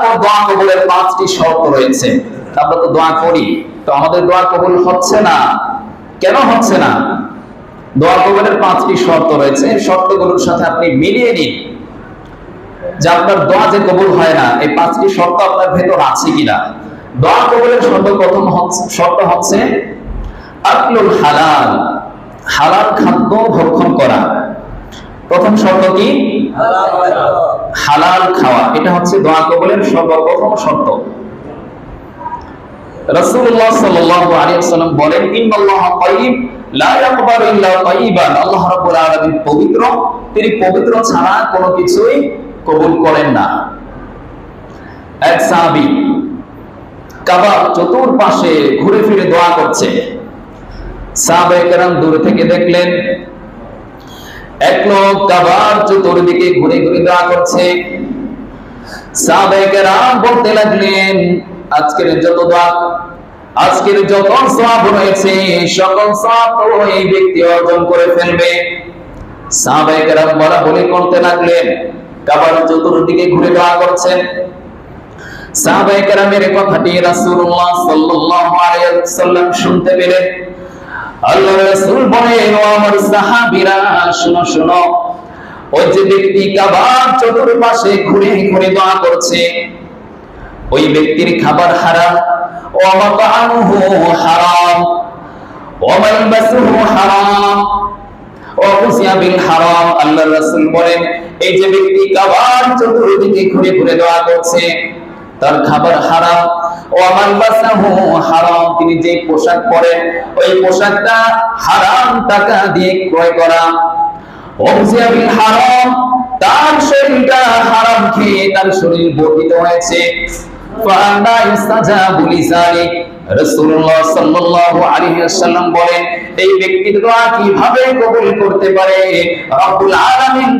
তারপর দোয়া কবুলের পাঁচটি শর্ত রয়েছে। আমরা তো দোয়া করি। তো আমাদের দোয়া কবুল হচ্ছে না? কেন হচ্ছে না? দোয়া কবুলের পাঁচটি শর্ত রয়েছে। শর্তগুলোর সাথে আপনি মিলিয়ে নিন যে আপনার দোয়া যে কবুল হয় না, এই পাঁচটি শর্ত আপনার ভেতর আছে কিনা। দোয়া কবুলের শর্ত প্রথম শর্ত হচ্ছে, আকলুল হালাল হালাল খাদ্য ভক্ষণ করা। প্রথম শর্ত কি? হালাল খাওয়া। এটা হচ্ছে দোয়া কবুলের সর্বপ্রথম শর্ত। রাসূলুল্লাহ সাল্লাল্লাহু আলাইহি ওয়াসাল্লাম বলেন ইন্নাল্লাহা তাইয়িব লা ইয়াকবালু ইল্লা তাইয়িবান। আল্লাহ রাব্বুল আলামিন পবিত্র। তিনি পবিত্র ছাড়া কোনো কিছুই কবুল করেন না। এক সাহাবী কাবার চতুর্পাশে ঘুরে ফিরে দোয়া করছে। সাহাবায়ে কেরাম দূর থেকে দেখলেন এক লোক কাবার চতুর্দিকে ঘুরে ঘুরে দোয়া করছে। সাহাবায়ে কেরাম বলতে লাগলেন, আজকের যত দোয়া, আজকের যত সওয়াব রয়েছে, সকল সওয়াব এই ব্যক্তি অর্জন করে ফেলবে। সাহাবায়ে কেরাম বলা বলে করতে লাগলেন, কাবার চতুর্দিকে ঘুরে দোয়া করছেন। সাহাবায়ে কেরামের কথাটি রাসূলুল্লাহ সাল্লাল্লাহু আলাইহি ওয়াসাল্লাম শুনতে পেলেন। আল্লাহ রাসূল বলেন, ও আমার সাহাবীরা, শুনো শুনো। ওই যে ব্যক্তি কাবার চতুর্পাশে ঘুরে ঘুরে দোয়া করছে। ওই ব্যক্তির খাবার হারাম। ও মাতামুহু হারাম। ও মালবাসুহু হারাম। ও কুসিয়া বিল হারাম। আল্লাহর রাসূল বলেন, এই যে ব্যক্তি কাবার চতুর্দিকে ঘুরে ঘুরে দোয়া করছে তার খাবার হারাম। ও আমার হারাম, তিনি যে পোশাক পরেন, ওই পোশাকটা হারাম টাকা দিয়ে ক্রয় করা। হারাম। তার শরীরটা হারাম খেয়ে তার শরীর বর্ধিত হয়েছে। এই কীভাবে কবুল করতে পারে?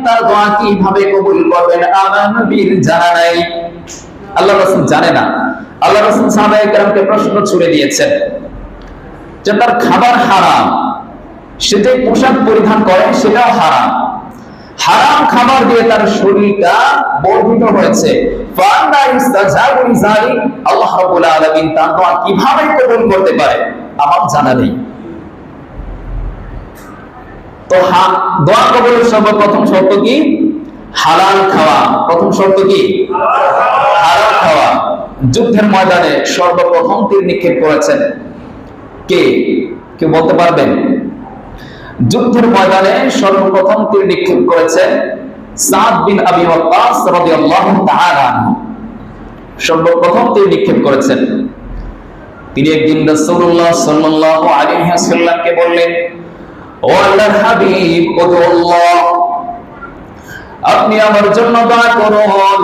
তার কীভাবে করবেন? জানা নাই। আল্লাহ রাসূল জানে না। আল্লাহ রাসূল সাহাবায়ে কেরামকে প্রশ্ন ছুড়ে দিয়েছেন যে তার খাবার হারাম, সে যে পোশাক পরিধান করে সেটাও হারাম। হারাম খাবার দিয়ে তার শরীরটা বর্ধিত হয়েছে। আল্লাহ কীভাবে কবুল করতে পারে, আমার জানা নেই। তো দোয়া কবুলের সর্বপ্রথম শর্ত কি? হালাল খাওয়া। প্রথম শর্ত কি? হালাল খাওয়া। যুদ্ধের ময়দানে সর্বপ্রথম তীর নিক্ষেপ করেছেন। কে? কেউ বলতে পারবেন? যুদ্ধের ময়দানে সর্বপ্রথম তীর নিক্ষেপ করেছেন সাদ বিন আবি ওয়াক্কাস রাদিয়াল্লাহু তাআলা সর্বপ্রথম তীর নিক্ষেপ করেছেন। তিনি একদিন রাসূলুল্লাহ সাল্লাল্লাহু আলাইহি ওয়াসাল্লামকে বললেন, ও আল্লাহর হাবিব ওদুল্লাহ আপনি আমার জন্য দোয়া করুন।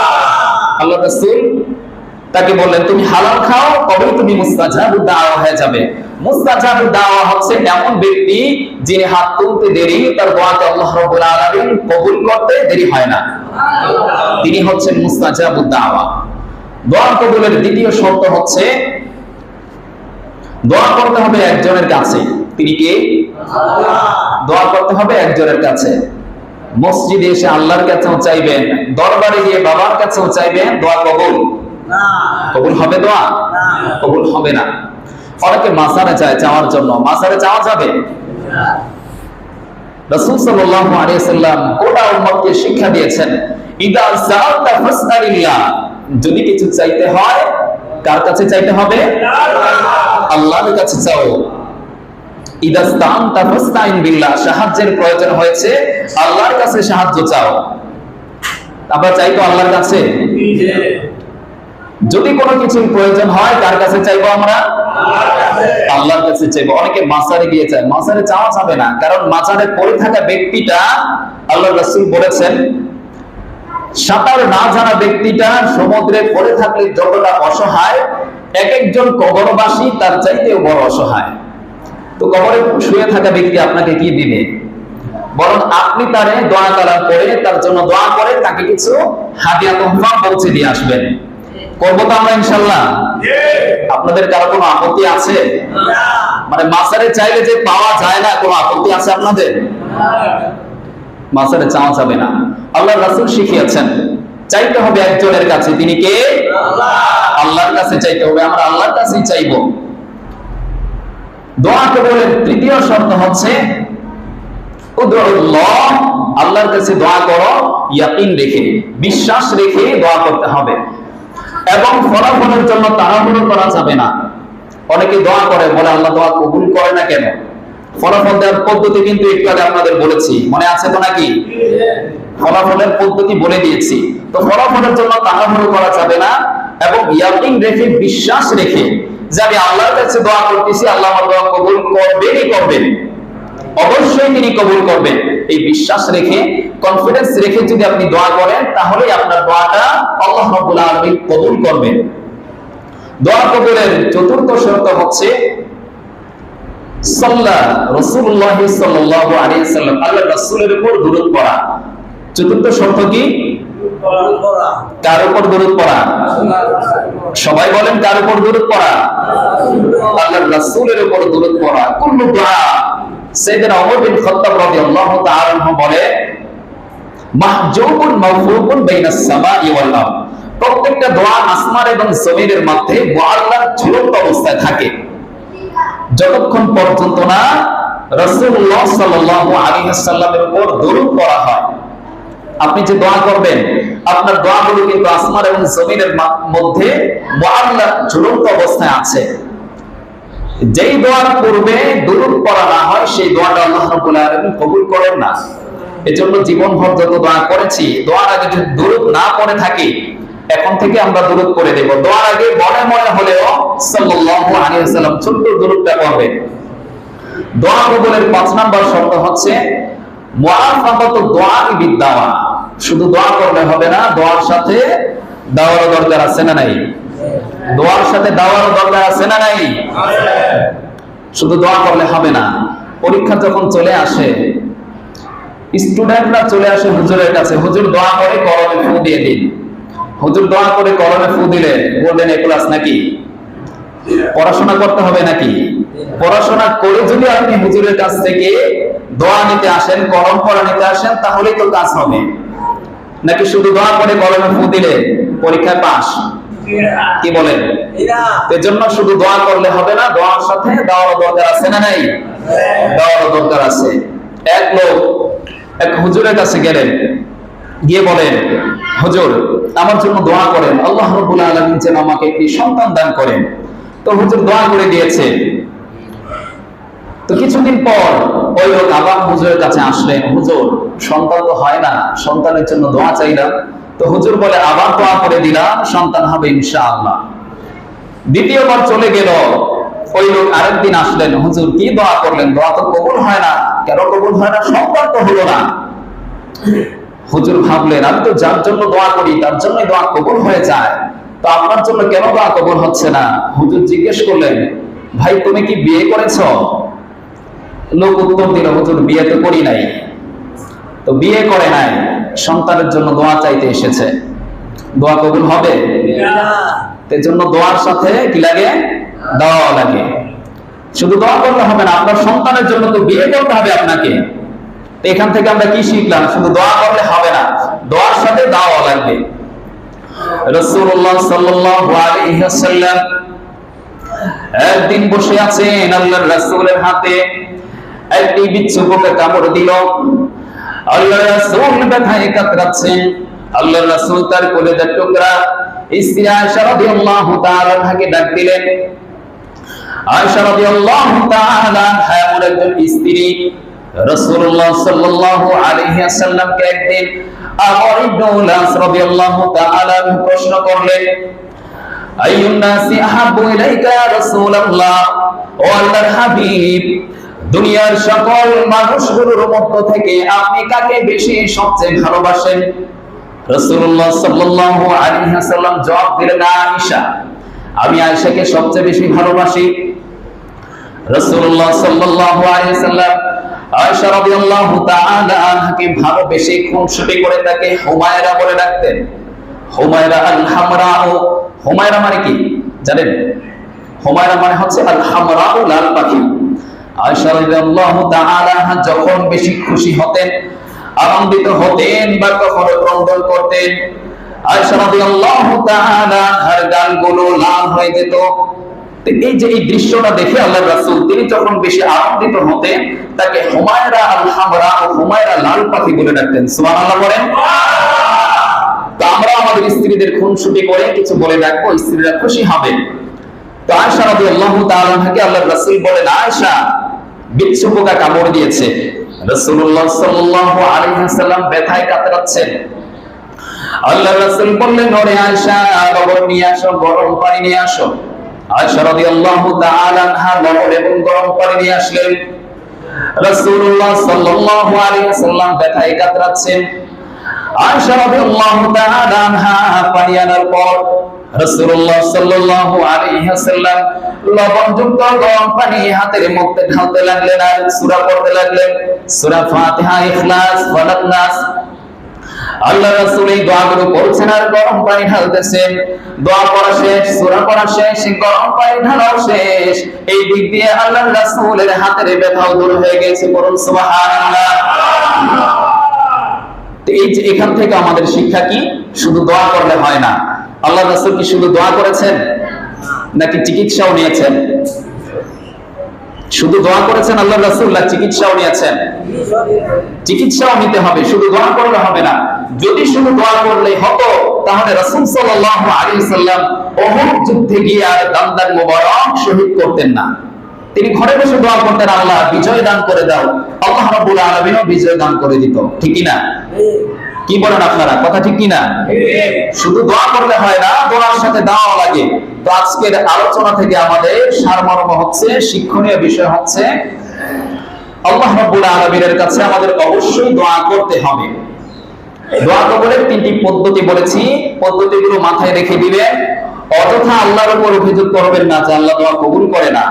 রাসূল তাকে বললেন, তুমি হালাল খাও, তবেই তুমি মুস্তাজাবুদ দাওয়া হয়ে যাবে। মুস্তাজাবুদ দাওয়া হচ্ছে এমন ব্যক্তি যিনি হাত তুলতে দেরি, তার দোয়াকে আল্লাহ রাব্বুল আলামিন কবুল করতে দেরি হয় না। তিনি হচ্ছেন মুস্তাজাবুদ দাওয়া। দোয়া কবুলের দ্বিতীয় শর্ত হচ্ছে, দোয়া করতে হবে একজনের কাছে। তিনি কে? দোয়া করতে হবে একজনের কাছে। মসজিদে এসে আল্লাহর কাছেও চাইবেন দরবারে গিয়ে বাবার কাছেও চাইবেন দোয়া কবুল? কবুল হবে দোয়া? কবুল হবে না। অনেকে মাসারে চায় চাওয়ার জন্য। মাসারে চাওয়া যাবে? রাসূল সাল্লাল্লাহু আলাইহি সাল্লাম গোটা উম্মতকে শিক্ষা দিয়েছেন ইদা সাআলতা ফাসআলিল্লাহ যদি কিছু চাইতে হয় কার কাছে চাইতে হবে? আল্লাহর কাছে চাও। ইদা স্তানতা ফাসতাইন বিল্লাহ, সাহায্যের প্রয়োজন হয়েছে, আল্লাহর কাছে সাহায্য চাও। আমরা চাই তো আল্লাহর কাছে। যদি কোনো কিছুর প্রয়োজন হয়, কার কাছে চাইব আমরা? আল্লাহর কাছে চাইব। অনেকে মাসারে গিয়ে চায়। মাসারে চাওয়া যাবে না, কারণ মাজারে পড়ে থাকা ব্যক্তিটা আল্লাহ রাসূল বলেছেন, সাঁতার না জানা ব্যক্তিটা সমুদ্রে পড়ে থাকলে যতটা অসহায়, এক একজন কবরবাসী তার চাইতেও বড় অসহায়। তো কবরে শুয়ে থাকা ব্যক্তি আপনাকে কি দিবে? বরং আপনি তারে দোয়া করার পরে তার জন্য দোয়া করে তাকে কিছু হাদিয়া তোহফা পৌঁছে দিয়ে আসবেন। করব তো আমরা ইনশাল্লাহ আপনাদের কারও কোনো আপত্তি আছে? মানে মাসারে চাইলে যে পাওয়া যায় না, কোনো আপত্তি আছে আপনাদের? মাসারে চাওয়া যাবে না। আল্লাহ রাসূল শিখিয়েছেন, চাইতে হবে একজনের কাছে। তিনি কে? আল্লাহর কাছে চাইতে হবে। আমরা আল্লাহর কাছেই চাইব। দোয়া কবুলের তৃতীয় শর্ত হচ্ছে আল্লাহর কাছে দোয়া করো, ইয়াকিন রেখে, বিশ্বাস রেখে দোয়া করতে হবে। এবং ফলাফলের জন্য তাড়াহুড়ো করা যাবে না। অনেকে দোয়া করে, বলে আল্লাহ দোয়া কবুল করে না কেন? ফলাফল দেওয়ার পদ্ধতি কিন্তু একটু আগে আপনাদের বলেছি। মনে আছে তো নাকি? ফলাফলের পদ্ধতি বলে দিয়েছি। তো ফলাফলের জন্য তাড়াহুড়ো করা যাবে না, এবং ইয়াকিন রেখে, বিশ্বাস রেখে যে আমি আল্লাহর কাছে দোয়া করতেছি আল্লাহ আমার দোয়া কবুল করবেনই করবেন। অবশ্যই তিনি কবুল করবেন। এই বিশ্বাস রেখে কনফিডেন্স রেখে যদি আপনি দোয়া করেন তাহলে আপনার দোয়াটা আল্লাহ রাব্বুল আলামিন কবুল করবেন। দোয়া কবুলের চতুর্থ শর্ত হচ্ছে সাল্লা রাসূলুল্লাহ সাল্লাল্লাহু আলাইহি সাল্লাম আল্লাহর রাসূলের উপর দরুদ পড়া। চতুর্থ শর্ত কি? কার উপর দরুদ পড়া? সবাই বলেন কার উপর দরুদ পড়া? আল্লাহর রাসূলের উপর দরুদ পড়া। কুল্লু দুআ সাইয়েদনা ওমর বিন খাত্তাব রাদিয়াল্লাহু তাআলা বলে, মাহজুবুন মাওফুকুন বাইনাস সামাই ওয়াল আরদ। প্রত্যেকটা দোয়া আসমান এবং জমিনের মধ্যে মুআল্লার ঝুলন্ত অবস্থায় থাকে। যতক্ষণ পর্যন্ত না রাসূলুল্লাহ সাল্লাল্লাহু আলাইহি ওয়াসাল্লামের উপর দরুদ পড়া হয়। আপনি যে দোয়া করবেন, আপনার দোয়াগুলো কিন্তু আসমান এবং জমিনের মধ্যে ঝুলন্ত অবস্থায় আছে। যেই দোয়ার পূর্বে দুরূদ পড়া না হয়, সেই দোয়াটা আল্লাহ রাব্বুল আলামিন কবুল করেন না। এজন্য জীবনভর যত দোয়া করেছি, দোয়ার আগে যদি দুরূদ না পড়ে থাকি, এখন থেকে আমরা দুরূদ করে দেব। দোয়ার আগে মনে মনে হলেও সাল্লাল্লাহু আলাইহি ওয়াসাল্লাম ছোট্ট দুরূদটা পড়বে। দোয়া কবুলের পাঁচ নাম্বার শর্ত হচ্ছে মুআফাকাতু দোয়া বিদ্যাওয়া শুধু দোয়া করলে হবে না, দোয়ার সাথে দাওয়ারও দরকার আছে না নাই? দোয়ার সাথে দাওয়ারও দরকার আছে না নাই? শুধু দোয়া করলে হবে না। পরীক্ষা যখন চলে আসে স্টুডেন্টরা চলে আসে হুজুরের কাছে, হুজুর, দোয়া করে কলমে ফু দিয়ে দিন। হুজুর, দোয়া করে কলমে ফু দিলে বললেন এ ক্লাস নাকি? পড়াশোনা করতে হবে নাকি? পড়াশোনা করে যদি আপনি হুজুরের কাছ থেকে দোয়া নিতে আসেন, কলম পড়া নিতে আসেন, তাহলেই তো কাজ হবে। নাকি শুধু দোয়া করে কলমে ফু দিলে পরীক্ষায় পাস? কি বলেন? এজন্য শুধু দোয়া করলে হবে না দোয়ার সাথে দাওয়ার দরকার আছে না নাই? দাওয়ার দরকার আছে। এক লোক এক হুজুরের কাছে গেলেন গিয়ে বলেন হুজুর আমার জন্য দোয়া করেন। আল্লাহ রাব্বুল আলামিন যেন আমাকে একটি সন্তান দান করেন। তো হুজুর দোয়া করে দিয়েছে। তো কিছুদিন পর ওই লোক আবার হুজুরের কাছে আসলেন, হুজুর, সন্তান তো হয় না, সন্তানের জন্য দোয়া চাইলাম তো হুজুর বলে, আবার দোয়া করে দিলাম, সন্তান হবে ইনশাআল্লাহ। দ্বিতীয়বার চলে গেল, ওই লোক আরেকদিন আসলেন, হুজুর, কি দোয়া করলেন? দোয়া তো কবুল হয় না। কেন কবুল হয় না? সন্তান তো হলো না। হুজুর ভাবলেন, আমি তো যার জন্য দোয়া করি, তার জন্যই দোয়া কবুল হয়ে যায়। তো আপনার জন্য কেন দোয়া কবুল হচ্ছে না? হুজুর জিজ্ঞেস করলেন, ভাই, তুমি কি বিয়ে করেছ? লোক উত্তর দিল হুজুর বিয়ে তো করি নাই। তো বিয়ে করে নাই সন্তানের জন্য দোয়া চাইতে এসেছে। দোয়া কবুল হবে? জন্য দোয়ার সাথে কি লাগে? দেওয়া লাগে। শুধু দোয়া করলে হবে না আপনার সন্তানের জন্য তো বিয়ে করতে হবে আপনাকে। তো এখান থেকে আমরা কি শিখলাম? শুধু দোয়া করলে হবে না দোয়ার সাথে দাওয়া লাগবে। আলাইহি ওয়াসাল্লাম একদিন বসে আছেন আল্লাহর রসুলের হাতে। একটি বিচ্ছু পোকা কামড় দিল। আল্লাহর রাসূল ব্যথায় কাতরাচ্ছেন। আল্লাহর রাসূল তার কলেজার টুকরা আয়েশা রাদিয়াল্লাহু তাআলা তাকে ডাক দিলেন। আয়েশা রাদিয়াল্লাহু তাআলা একজন স্ত্রী রাসূলুল্লাহ সাল্লাল্লাহু আলাইহি ওয়াসাল্লামকে একদিন আমর ইবনে রাদিয়াল্লাহু তাআলা প্রশ্ন করলেন, আইয়ুন নাসি আহাব্বু ইলাইকা রাসূলুল্লাহ? ও আল্লাহর হাবিব দুনিয়ার সকল মানুষগুলোর মধ্য থেকে আপনি কাকে বেশি সবচেয়ে ভালোবাসেন? রাসূলুল্লাহ সাল্লাল্লাহু আলাইহি ওয়াসাল্লাম জবাব দিলেন আয়েশা, আমি আয়েশাকে সবচেয়ে বেশি ভালোবাসি। রাসূলুল্লাহ সাল্লাল্লাহু আলাইহি ওয়াসাল্লাম আয়েশা রাদিয়াল্লাহু তাআলা আনহাকে ভালোবেসে খুনসুটি করে তাকে হুমায়রা বলে ডাকতেন। হুমায়রা আল হামরা হুমায়রা মানে কি? জানেন? হুমায়রা মানে হচ্ছে আল হামরা লাল পাখি। যখন বেশি খুশি হতেন, আনন্দিত হতেন বা কখনো ক্রন্দন করতেন আল্লাহ তাকে হুমায়রা লাল বলে ডাকতেন। বলেন। আমরা আমাদের স্ত্রীদের খুনসুটি করে কিছু বলে রাখব স্ত্রীরা খুশি হবে। তো রাদিয়াল্লাহু তাআলা আনহাকে আল্লাহ রাসূল বলেন আয়েশা বিচ্ছু পোকা কামড় দিয়েছে। ব্যথায় কাতরাচ্ছেন। আল্লাহ রাসূল বললেন, ওরে আয়েশা লবণ নিয়ে আসো, গরম পানি নিয়ে আসো। আয়েশা রাদিয়াল্লাহু তাআলা আনহা লবণ এবং গরম পানি নিয়ে আসলেন। রাসূলুল্লাহ সাল্লাল্লাহু আলাইহি ওয়াসাল্লাম ব্যথায় কাতরাচ্ছেন। আয়েশা রাদিয়াল্লাহু তাআলা আনহা পানি আনার পর রাসূলুল্লাহ সাল্লাল্লাহু আলাইহি ওয়াসাল্লাম লবণযুক্ত গরম পানি হাতের মধ্যে ঢালতে লাগলেন আর সূরা পড়তে লাগলেন। ফাতিহা, ইখলাস নাস আল্লাহ রাসূল এই দোয়াগুলো পড়ছেন আর গরম পানি ঢালতেছেন। দোয়া পড়া শেষ পড়া শেষ, গরম পানি ঢালাও শেষ। এই দিক দিয়ে আল্লাহ রাসূলের হাতের ব্যথাও দূর হয়ে গেছে বলুন সুবহানাল্লাহ। এই যে এখান থেকে আমাদের শিক্ষা কি? শুধু দোয়া করলে হয় না। আল্লাহ রাসূল কি শুধু দোয়া করেছেন? নাকি চিকিৎসাও নিয়েছেন? শুধু দোয়া করেছেন আল্লাহ রাসূল্লাহ চিকিৎসাও নিয়েছেন? চিকিৎসাও নিতে হবে, শুধু দোয়া করলে হবে না। যদি শুধু দোয়া করলে হতো, তাহলে রাসূল সাল্লাল্লাহু আলাইহি সাল্লাম উহুদ যুদ্ধে গিয়ে আর দান্দার মোবারক শহীদ করতেন না। তিনি ঘরে বসে দোয়া করতেন, আল্লাহ, বিজয় দান করে দাও। আল্লাহ রাব্বুল আলামিনও বিজয় দান করে দিত। ঠিকই না? কি বলেন আপনারা? কথা ঠিক কিনা? শুধু দোয়া করলে হয় না, দোয়ার সাথে দাওয়া লাগে। তো আজকের আলোচনা থেকে আমাদের সারমর্ম হচ্ছে, শিক্ষণীয় বিষয় হচ্ছে, আল্লাহ রাব্বুল আলামিনের কাছে আমাদের অবশ্যই দোয়া করতে হবে। দোয়া কবুলের তিনটি পদ্ধতি বলেছি। পদ্ধতিগুলো মাথায় রেখে দিবেন। অযথা আল্লাহর উপর অভিযোগ করবেন না যে আল্লাহ দোয়া কবুল করে না।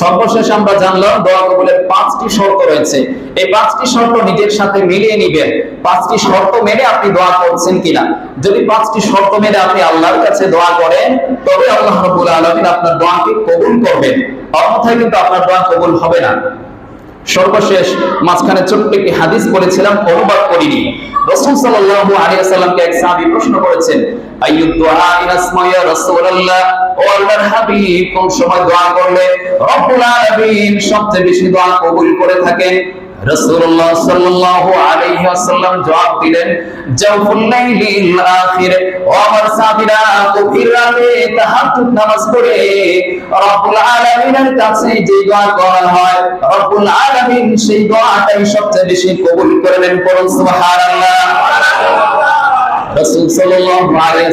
সর্বশেষ আমরা জানলাম দোয়া কবুলের পাঁচটি শর্ত রয়েছে। এই পাঁচটি শর্ত নিজের সাথে মিলিয়ে নিবেন। পাঁচটি শর্ত মেনে আপনি দোয়া করছেন কিনা? যদি পাঁচটি শর্ত মেনে আপনি আল্লাহর কাছে দোয়া করেন, তবে আল্লাহ রাব্বুল আলামিন আপনার দোয়াকে কবুল করবেন। অন্যথায় কিন্তু আপনার দোয়া কবুল হবে না। সর্বশেষ মাঝখানে ছোট্ট একটি হাদিস বলেছিলাম অনুবাদ করিনি। রসুল সাল্লাল্লাহু আলাইহি ওয়াসাল্লামকে এক প্রশ্ন করেছেন ও কোন সময় দোয়া করলে সবচেয়ে বেশি দোয়া কবুল করে থাকেন। রাসূলুল্লাহ সাল্লাল্লাহু আলাইহি ওয়াসাল্লাম জবাব দিলেন জাওফুল লাইলিল আখির। ও সাহাবীরা গভীর তাহাজ্জুদ নামাজ পড়ে রব্বুল আলামিনের কাছে যে দোয়া করা হয়, রব্বুল আলামিন সেই দোয়াটাই সবচেয়ে বেশি কবুল করে পড়ুন, সুবহানাল্লাহ। সাল্লাল্লাহু আলাইহি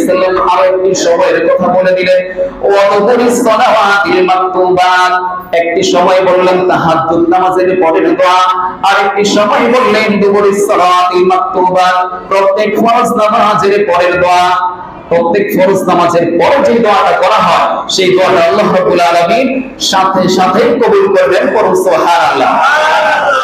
পরের দোয়া প্রত্যেক ফরজ নামাজের পরে যে দোয়াটা করা হয়, সেই দোয়াটা আল্লাহ রাব্বুল সাথে সাথে কবুল করবেন